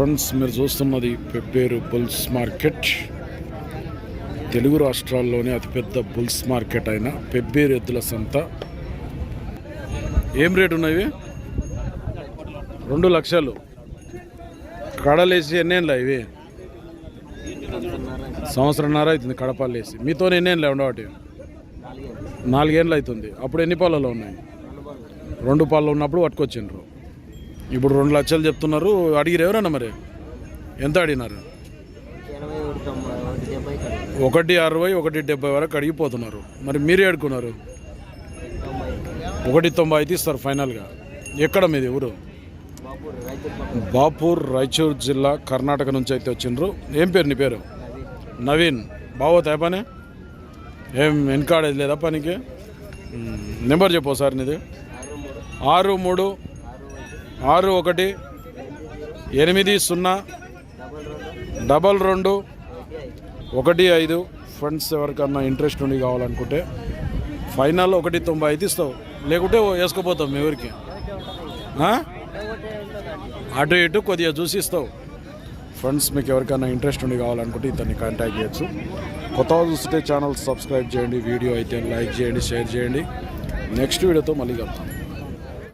Friends మీరు చూస్తున్నది Pebbair bulls market. తెలుగు రాష్ట్రాల్లోనే అతిపెద్ద బుల్స్ మార్కెట్ అయిన పెబ్బేరు ఎద్దుల సంత. ఏం రేటు ఉన్నాయి రెండు లక్షలు. కడలేసి ఎన్నేళ్ళ ఇవి? సంవత్సరంన్నర అవుతుంది కడపాలు వేసి మీతో ఎన్నేళ్ళ ఉండవాటి? నాలుగేళ్ళు అవుతుంది. అప్పుడు ఎన్ని పాలలో ఉన్నాయి? రెండు పాలలో ఉన్నప్పుడు పట్టుకొచ్చిండ్రు. ఇప్పుడు రెండు లక్షలు చెప్తున్నారు. అడిగిరు ఎవరన్నా మరి? ఎంత అడిగినారు? ఒకటి ఒకటి డెబ్బై అరవై ఒకటి డెబ్బై వరకు అడిగిపోతున్నారు. మరి మీరే అడుకున్నారు ఒకటి తొంభై అయితే ఇస్తారు ఫైనల్గా. ఎక్కడ మీది ఊరు? బాపూర్ రాయచూర్ జిల్లా కర్ణాటక నుంచి అయితే వచ్చిండ్రు. ఏం పేరు నీ పేరు? నవీన్. బావో పని? ఏం వెనకాడేది లేదా పనికి? నెంబర్ చెప్పు సార్ నీది. ఆరు మూడు ఆరు ఒకటి ఎనిమిది సున్నా డబల్ రెండు ఒకటి ఐదు. ఫ్రెండ్స్ ఎవరికన్నా ఇంట్రెస్ట్ ఉండి కావాలనుకుంటే ఫైనల్ ఒకటి తొంభై అయితే ఇస్తావు. లేకుంటే ఓ వేసుకోపోతావు మీ ఊరికి. అటు ఇటు కొద్దిగా చూసి ఇస్తావు. ఫ్రెండ్స్ మీకు ఎవరికైనా ఇంట్రెస్ట్ ఉండి కావాలనుకుంటే ఇతన్ని కాంటాక్ట్ చేయొచ్చు. కొత్త చూస్తే ఛానల్ సబ్స్క్రైబ్ చేయండి వీడియో అయితే లైక్ చేయండి షేర్ చేయండి. నెక్స్ట్ వీడియోతో మళ్ళీ కలుద్దాం.